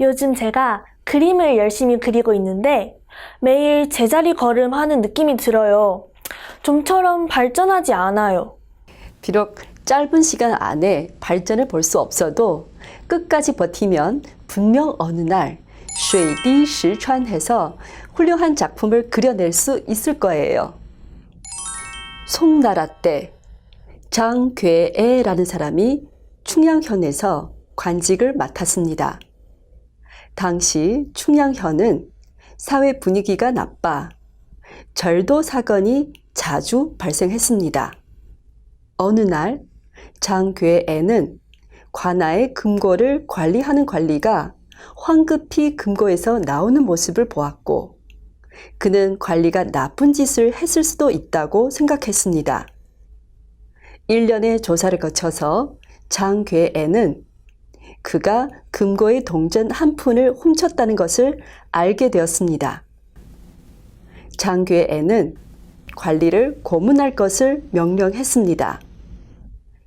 요즘 제가 그림을 열심히 그리고 있는데 매일 제자리 걸음하는 느낌이 들어요. 좀처럼 발전하지 않아요. 비록 짧은 시간 안에 발전을 볼 수 없어도 끝까지 버티면 분명 어느 날 쉐이디 시川해서 훌륭한 작품을 그려낼 수 있을 거예요. 송나라 때 장괴애라는 사람이 충양현에서 관직을 맡았습니다. 당시 충양현은 사회 분위기가 나빠 절도 사건이 자주 발생했습니다. 어느 날 장괴애는 관아의 금고를 관리하는 관리가 황급히 금고에서 나오는 모습을 보았고 그는 관리가 나쁜 짓을 했을 수도 있다고 생각했습니다. 1년의 조사를 거쳐서 장괴애는 그가 금고의 동전 한 푼을 훔쳤다는 것을 알게 되었습니다. 장괴애는 관리를 고문할 것을 명령했습니다.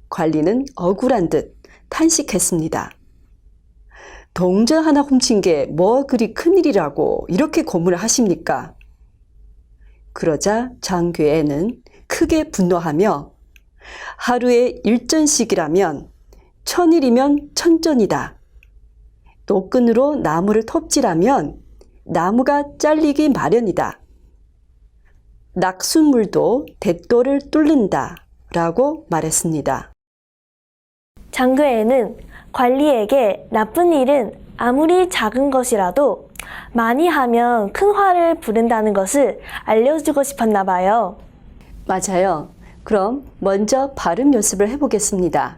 관리는 억울한 듯 탄식했습니다. 동전 하나 훔친 게 뭐 그리 큰일이라고 이렇게 고문을 하십니까? 그러자 장괴애는 크게 분노하며 하루에 일전씩이라면 천일이면 천전이다. 노끈으로 나무를 톱질하면 나무가 잘리기 마련이다. 낙순물도 대도를 뚫는다. 라고 말했습니다. 장교에는 관리에게 나쁜 일은 아무리 작은 것이라도 많이 하면 큰 화를 부른다는 것을 알려주고 싶었나 봐요. 맞아요. 그럼 먼저 발음 연습을 해보겠습니다.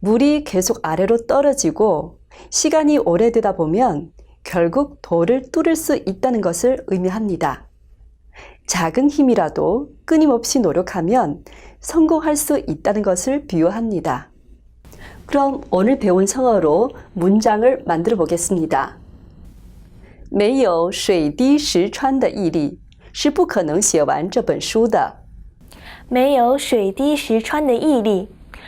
물이 계속 아래로 떨어지고 시간이 오래되다 보면 결국 돌을 뚫을 수 있다는 것을 의미합니다. 작은 힘이라도 끊임없이 노력하면 성공할 수 있다는 것을 비유합니다. 그럼 오늘 배운 성어로 문장을 만들어 보겠습니다. 没有水滴石穿的毅力，是不可能写完这本书的。没有水滴石穿的毅力，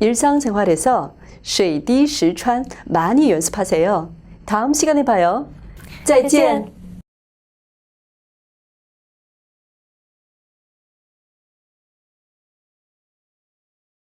일상생활에서 水滴石穿 많이 연습하세요. 다음 시간에 봐요. 再见.